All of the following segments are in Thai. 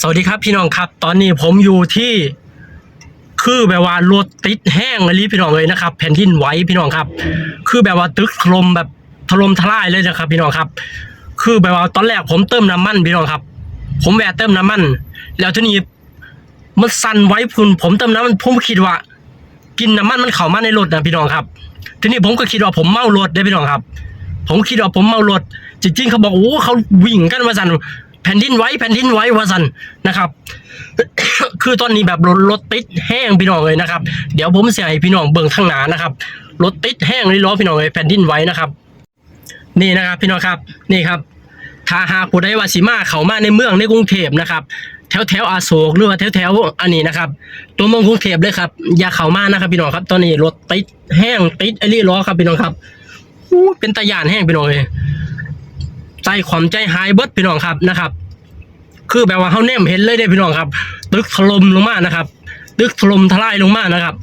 สวัสดีครับพี่น้องครับ ตอนนี้ผมอยู่ที่คือแบบว่ารถติดแห้งเลยพี่น้องเลยนะครับ แผ่นดินไหวพี่น้องครับ คือแบบว่าตึกถล่มแบบถล่มทลายเลยนะครับ พี่น้องครับ คือแบบว่าตอนแรกผมเติมน้ำมันพี่น้องครับ ผมแวะเติมน้ำมัน แล้วทีนี้มันสั่นไหว้พุ่นผมเติมน้ำมันผมคิดว่า กินน้ำมันมันเข้ามาในรถนะพี่น้องครับ ทีนี้ผมก็คิดว่าผมเมารถได้พี่น้องครับ ผมคิดว่าผมเมารถจริงๆเขาบอกโอ้เขาวิ่งกันมาสั่น ผ่นดินไหวแผ่นดินไหวว่าสั่นนะครับ คือตอนนี้แบบรถรถติดแห้งพี่น้องเลยนะครับ เดี๋ยวผมเสียให้พี่น้องเบิ่งข้างหน้านะครับรถติดแห้งเลยล้อพี่น้องเลยแผ่นดินไหวนะครับ นี่นะครับพี่น้องครับนี่ครับถ้าหากผู้ใดว่าสิมาเขามาในเมืองในกรุงเทพนะครับ แถวแถวอโศกหรือว่าแถวแถวอันนี้นะครับ ตัวเมืองกรุงเทพเลยครับอย่าเข้ามานะครับพี่น้องครับ ตอนนี้รถติดแห้งติดไอ้นี่ล้อครับพี่น้องครับเป็นตะยานแห้งพี่น้องเลย ใจความใจหายเบิดพี่น้องครับนะครับ คือแบบว่าเขาแนมเห็นเลยได้พี่น้องครับ ตึกถล่มลงมานะครับ ตึกถล่มทลายลงมานะครับ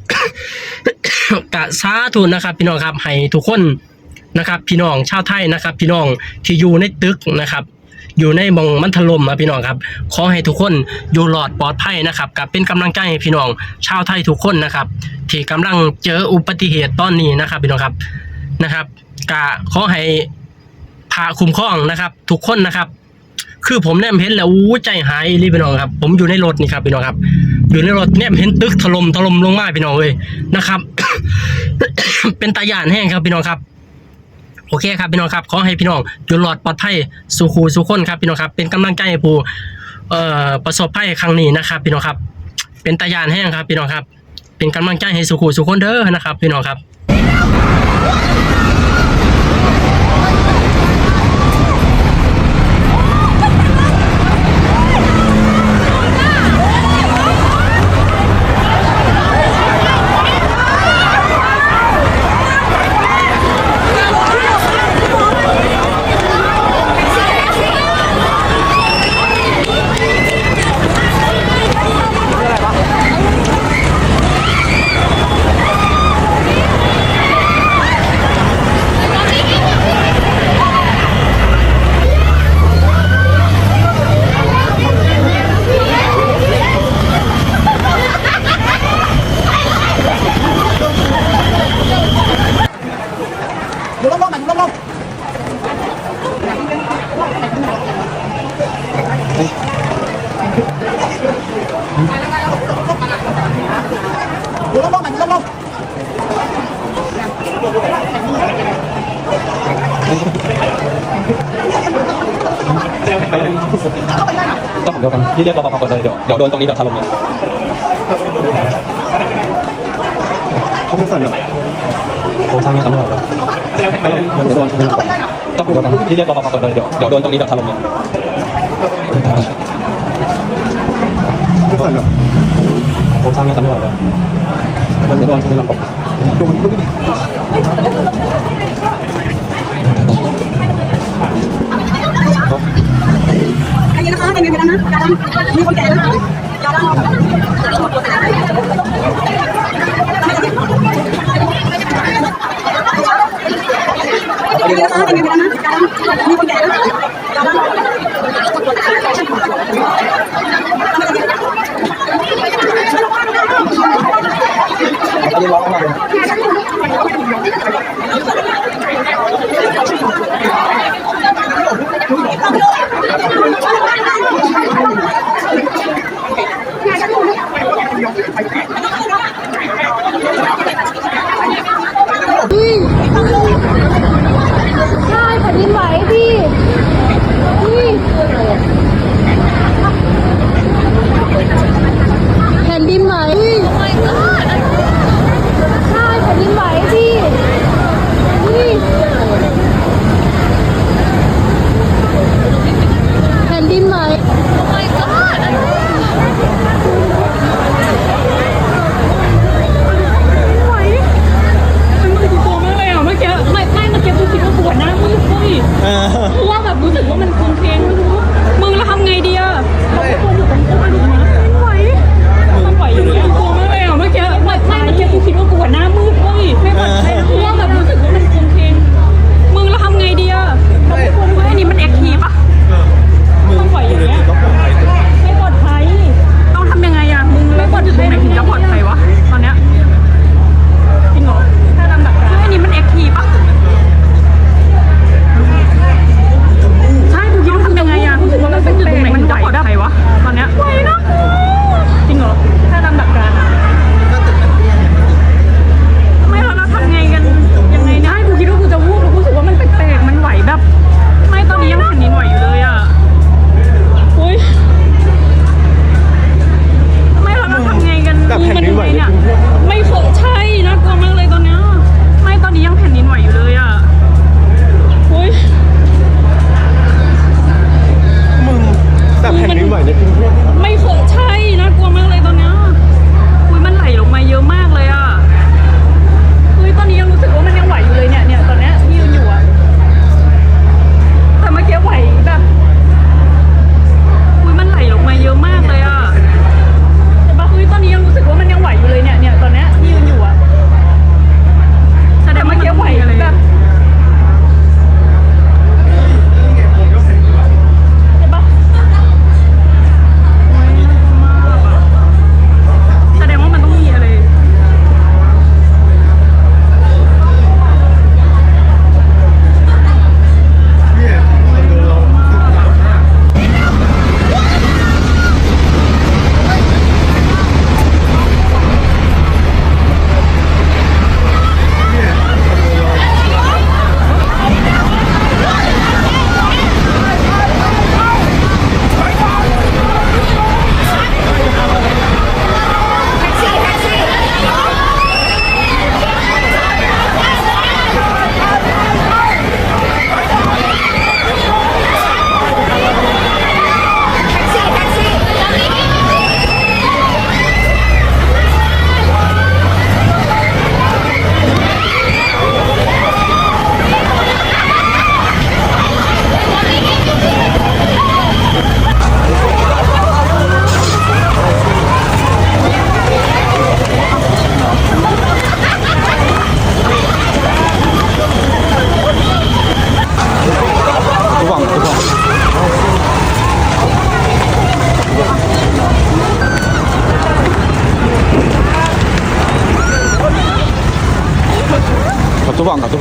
กะสาธุนนะครับ พี่น้องครับให้ทุกคนนะครับ พี่น้องชาวไทยนะครับ พี่น้องที่อยู่ในตึกนะครับ อยู่ในมองมันถล่มนะพี่น้องครับขอให้ทุกคนอยู่รอดปลอดภัยนะครับกับเป็นกำลังใจให้พี่น้อง ชาวไทยทุกคนนะครับ ที่กำลังเจออุบัติเหตุตอนนี้นะครับ พี่น้องครับนะครับกะขอให้ พาคุ้มครองนะครับ ทุกคนนะครับ คือผมแนมเห็นแล้วอู้ใจหายรีพี่น้องครับ ผมอยู่ในรถนี่ครับพี่น้องครับ อยู่ในรถแนมเห็นตึกถล่มถล่มลงมาพี่น้องเลยนะครับ เป็นตายานแห้งครับพี่น้องครับโอเคครับพี่น้องครับขอให้พี่น้องอยู่รอดปลอดภัยสู่ครูสู่คนครับพี่น้องครับ เป็นกำลังใจให้ผู้เอ่อประสบภัยครั้งนี้นะครับ พี่น้องครับ เป็นตายานแห้งครับพี่น้องครับ เป็นกำลังใจให้สู่ครูสู่คนเด้อนะครับ พี่น้องครับ อยู่ลงๆกันอยู่ลงๆอยู่ลงๆกันอยู่ลงๆ ก็ผมเดียวกันที่เรียกรปภก่อนเลยเดี๋ยวเดี๋ยวโดนตรงนี้เดี๋ยวถล่มเลยเขาไม่สั่นหรอกโครงสร้างเนี่ยสำหรับเราเดี๋ยวโดนก็ผมเดียวกันที่เรียกรปภก่อนเลยเดี๋ยวเดี๋ยวโดนตรงนี้เดี๋ยวถล่มเลยไม่สั่นหรอกโครงสร้างเนี่ยสำหรับเราเดี๋ยวโดนตรงนี้เราตกโดนก็ไม่ดีใจ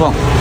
ทุ